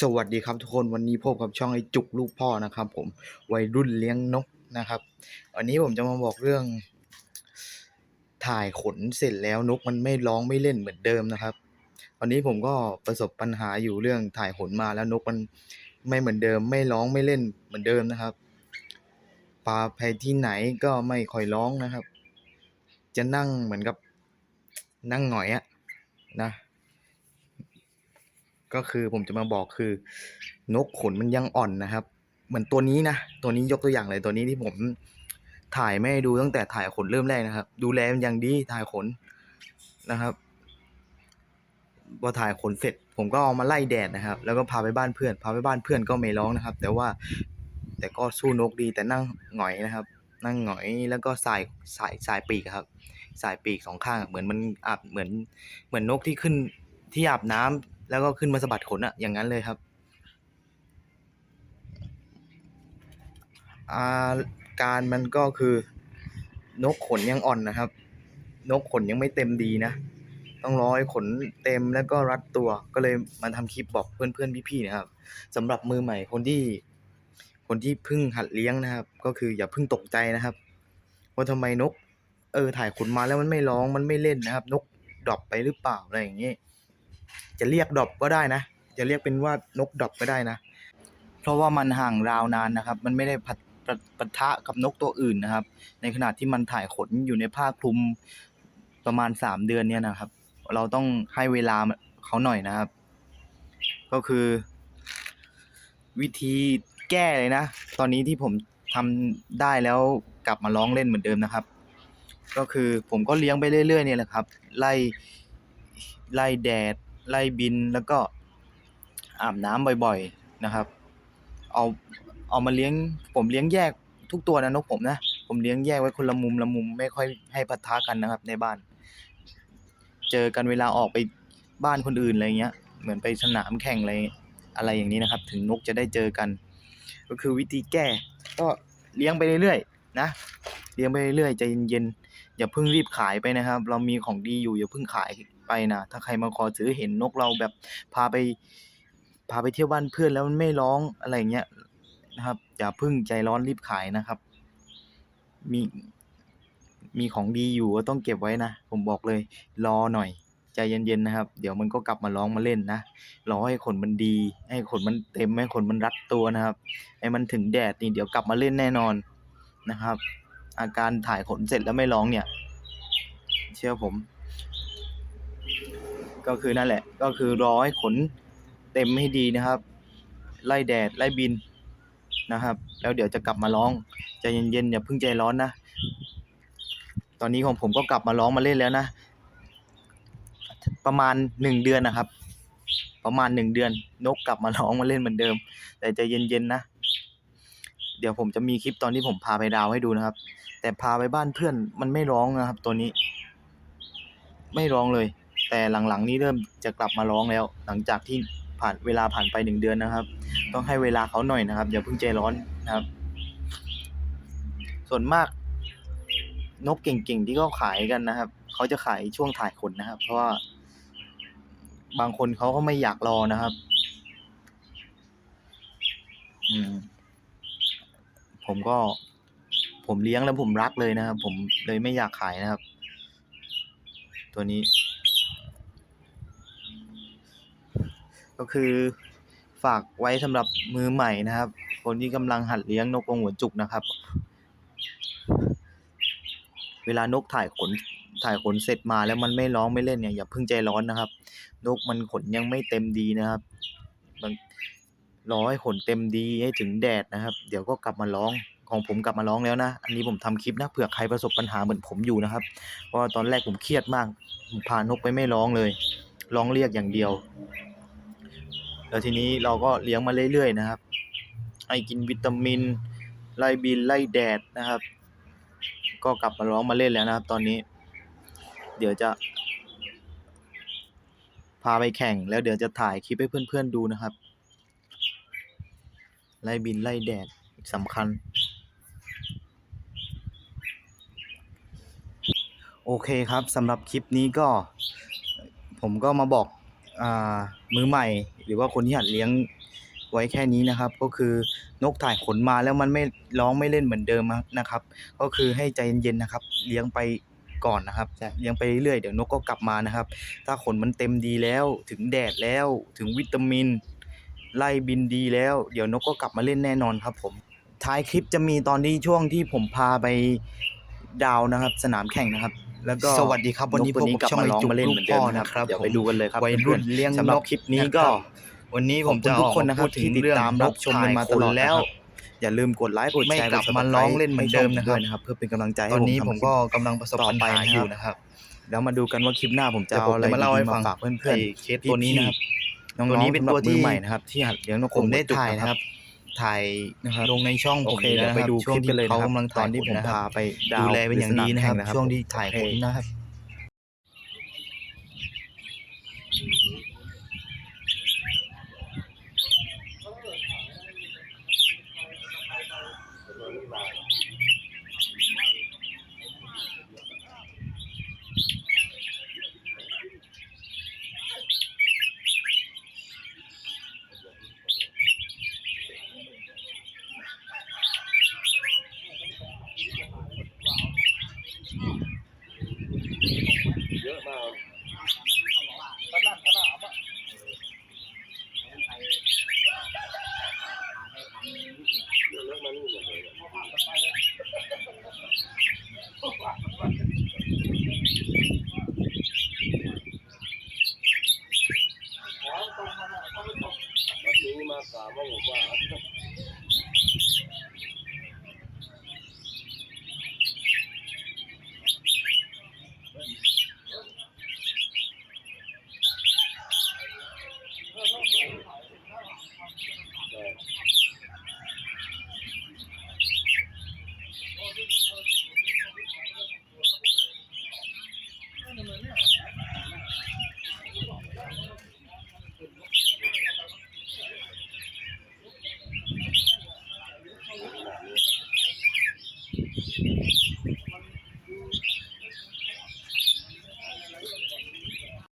สวัสดีครับทุกคนวันนี้พบกับช่องไอจุกลูกพ่อนะครับผมวัยรุ่นเลี้ยงนกนะครับ วันนี้ผมจะมาบอกเรื่อง ถ่ายขนเสร็จแล้วนกมันไม่ร้องไม่เล่นเหมือนเดิมนะครับวันนี้ผมก็ประสบปัญหาอยู่เรื่องถ่ายขนมาแล้วนกมันไม่เหมือนเดิม ไม่ร้องไม่เล่นเหมือนเดิมนะครับปลาไปที่ไหนก็ไม่ค่อยร้องนะครับ จะนั่งเหมือนกับนั่งหงอยอะนะ ก็คือผมจะมาบอกคือนกขนมันยังอ่อนนะครับ เหมือนตัวนี้นะตัวนี้ยกตัวอย่างเลยตัวนี้ที่ผมถ่ายไม่ดูตั้งแต่ถ่ายขนเริ่มแรกนะครับ ดูแลมันอย่างดีถ่ายขนนะครับพอถ่ายขนเสร็จ ผมก็เอามาไล่แดดนะครับ แล้วก็พาไปบ้านเพื่อน พาไปบ้านเพื่อนก็ไม่ร้องนะครับ แต่ว่าแต่ก็สู้นกดีแต่นั่งหงอยนะครับ นั่งหงอยแล้วก็สายสายสายปีกครับ สายปีกสองข้างเหมือนมันอาบเหมือนเหมือนนกที่ขึ้นที่อาบน้ำ แล้วก็ขึ้นมาสะบัดขนอะอย่างนั้นเลยครับอาการมันก็คือนกขนยังอ่อนนะครับ นกขนยังไม่เต็มดีนะ ต้องร้อให้ขนเต็มแล้วก็รัดตัวก็เลยมาทำคลิปบอกเพื่อนๆพี่ๆนะครับสำหรับมือใหม่คนที่ คนที่เพิ่งหัดเลี้ยงนะครับ ก็คืออย่าเพิ่งตกใจนะครับ ว่าทำไมนก เออถ่ายขนมาแล้วมันไม่ร้องมันไม่เล่นนะครับ นกดรอปไปหรือเปล่าอะไรอย่างนี้ จะเรียกดอปก็ได้นะ จะเรียกเป็นว่านกดอปก็ได้นะ เพราะว่ามันห่างราวนานนะครับ มันไม่ได้พัดปะปะทะกับนกตัวอื่นนะครับ ในขณะที่มันถ่ายขนอยู่ในผ้าคลุมประมาณสามเดือนเนี่ยนะครับ เราต้องให้เวลาเขาหน่อยนะครับ ก็คือ วิธีแก้เลยนะ ตอนนี้ที่ผมทำได้แล้วกลับมาร้องเล่นเหมือนเดิมนะครับ ก็คือผมก็เลี้ยงไปเรื่อยๆเนี่ยแหละครับ ไล่ไล่แดด ไล่บินแล้วก็อาบน้ำบ่อยๆนะครับ เอาเอามาเลี้ยง ผมเลี้ยงแยกทุกตัวนะนกผมนะ ผมเลี้ยงแยกไว้คนละมุมละมุมไม่ค่อยให้ปะทะกันนะครับ ในบ้าน เจอกันเวลาออกไปบ้านคนอื่นอะไรเงี้ย เหมือนไปสนามแข่งอะไรอะไรอย่างนี้นะครับ ถึงนกจะได้เจอกัน ก็คือวิธีแก้ ก็เลี้ยงไปเรื่อยๆนะเลี้ยงไปเรื่อยๆใจเย็นๆอย่าเพิ่งรีบขายไปนะครับ เรามีของดีอยู่อย่าเพิ่งขาย ไปนะถ้าใครมาขอซื้อเห็นนกเราแบบพาไปพาไปเที่ยวบ้านเพื่อนแล้วมันไม่ร้องอะไรเงี้ยนะครับอย่าพิ่งใจร้อนรีบขายนะครับ มีมีของดีอยู่ก็ต้องเก็บไว้นะ ผมบอกเลย รอหน่อย ใจเย็นๆนะครับ เดี๋ยวมันก็กลับมาร้องมาเล่นนะรอให้ขนมันดี ให้ขนมันเต็มให้ขนมันรัดตัวนะครับให้มันถึงแดดนี่เดี๋ยวกลับมาเล่นแน่นอนนะครับ อาการถ่ายขนเสร็จแล้วไม่ร้องเนี่ย เชื่อผม ก็คือนั่นแหละ ก็คือรอให้ขนเต็มให้ดีนะครับ ไล่แดดไล่บินนะครับ แล้วเดี๋ยวจะกลับมาร้องใจเย็นๆอย่าเพิ่งใจร้อนนะ ตอนนี้ของผมก็กลับมาร้องมาเล่นแล้วนะ ประมาณหนึ่งเดือนนะครับ ประมาณหนึ่งเดือน นกกลับมาร้องมาเล่นเหมือนเดิม แต่ใจเย็นๆนะ เดี๋ยวผมจะมีคลิปตอนที่ผมพาไปดาวให้ดูนะครับ แต่พาไปบ้านเพื่อนมันไม่ร้องนะครับ ตัวนี้ ไม่ร้องเลย แต่หลังๆนี้เริ่มจะกลับมาร้องแล้ว หลังจากที่ผ่านเวลาผ่านไปหนึ่งเดือนนะครับ ต้องให้เวลาเขาหน่อยนะครับอย่าเพิ่งใจร้อนนะครับ ส่วนมากนกเก่งๆที่เขาขายกันนะครับ เขาจะขายช่วงถ่ายขนนะครับ เพราะว่า บางคนเขาก็ไม่อยากรอนะครับ อืม ผมก็ ผมเลี้ยงแล้วผมรักเลยนะครับ ผมเลยไม่อยากขายนะครับ ตัวนี้ ก็คือฝากไว้สำหรับมือใหม่นะครับ คนที่กำลังหัดเลี้ยงนกกรงหัวจุกนะครับ เวลานกถ่ายขนถ่ายขนเสร็จมาแล้วมันไม่ร้องไม่เล่นเนี่ยอย่าเพิ่งใจร้อนนะครับ นกมันขนยังไม่เต็มดีนะครับ มันรอให้ขนเต็มดีให้ถึงแดดนะครับ เดี๋ยวก็กลับมาร้องของผมกลับมาร้องแล้วนะ อันนี้ผมทำคลิปนะเผื่อใครประสบปัญหาเหมือนผมอยู่นะครับ เพราะว่าตอนแรกผมเครียดมากผมพานกไปไม่ร้องเลย ร้องเรียกอย่างเดียว แล้วทีนี้เราก็เลี้ยงมาเรื่อยๆนะครับ ให้กินวิตามิน ไล่บินไล่แดดนะครับ ก็กลับมาร้องมาเล่นแล้วนะครับ ตอนนี้ เดี๋ยวจะพาไปแข่งแล้วเดี๋ยวจะถ่ายคลิปให้เพื่อนๆดูนะครับ ไล่บินไล่แดดสำคัญ โอเคครับสำหรับคลิปนี้ก็ ผมก็มาบอก มือใหม่ หรือว่าคนที่หัดเลี้ยงไว้แค่นี้นะครับ ก็คือนกถ่ายขนมาแล้วมันไม่ร้องไม่เล่นเหมือนเดิมนะครับ ก็คือให้ใจเย็นๆนะครับ เลี้ยงไปก่อนนะครับเลี้ยงไปเรื่อยๆเดี๋ยวนกก็กลับมานะครับ ถ้าขนมันเต็มดีแล้วถึงแดดแล้วถึงวิตามิน ไล่บินดีแล้ว เดี๋ยวนกก็กลับมาเล่นแน่นอนครับผมท้ายคลิปจะมีตอนที่ช่วงที่ผมพาไปดาวนะครับ สนามแข่งนะครับ แล้วก็สวัสดีครับวันนี้กตัวนี้พบกลับช่องมาร้องไอ้จุกมาเล่นเหมือนเดิมลูกพ่อนะนะคครัรับบเดี๋ยวไปดูกันเลยครับวัยรุ่นพื่อๆเลี้ยงสำหรับนกคลิปนี้นะครับก็ วันนี้ขผอบมคุจะณอทุกอกคนนะครับพูดถึที่งติดเรื่องตามนรับกชมกันมาตลอดแล้วนะครับอย่าลืมกดไลค์กดไม่แชร์กลับกดมา Subscribe ร้องเล่นเหมือนเดิมให้ช่งนะครับด้วยนะครับ เพื่อเป็นกำลังใจให้ตอนนี้ทำผมก็คลิปกำลังประสบต่อปัญไปหานะครับอยู่นะครับแล้วมาดูกันว่าคลิปหน้าผมจะเดี๋ยวเอาผมอะไรจะมาเล่าให้ดีๆฟังฝากเพื่อนไอ้ๆเคสตัวนี้นะครับน้องๆตัวนี้เป็นตัวที่สำหรับมือใหม่นะครับ ที่หัดเลี้ยงนกผมได้จุกถ่ายนะครับ ถ่ายนะครับลงในช่องผโอมเคนี่เดี๋ยวนะไปครับดูคช่วงลิปที่กันเลยเขานะครับกำลังตอนที่ผมนะครับพาไปดาวดูแลเป็นอย่างดีนะครับหรือสมแข่ช่วงที่ถ่ายโอผเคลนะครับ ค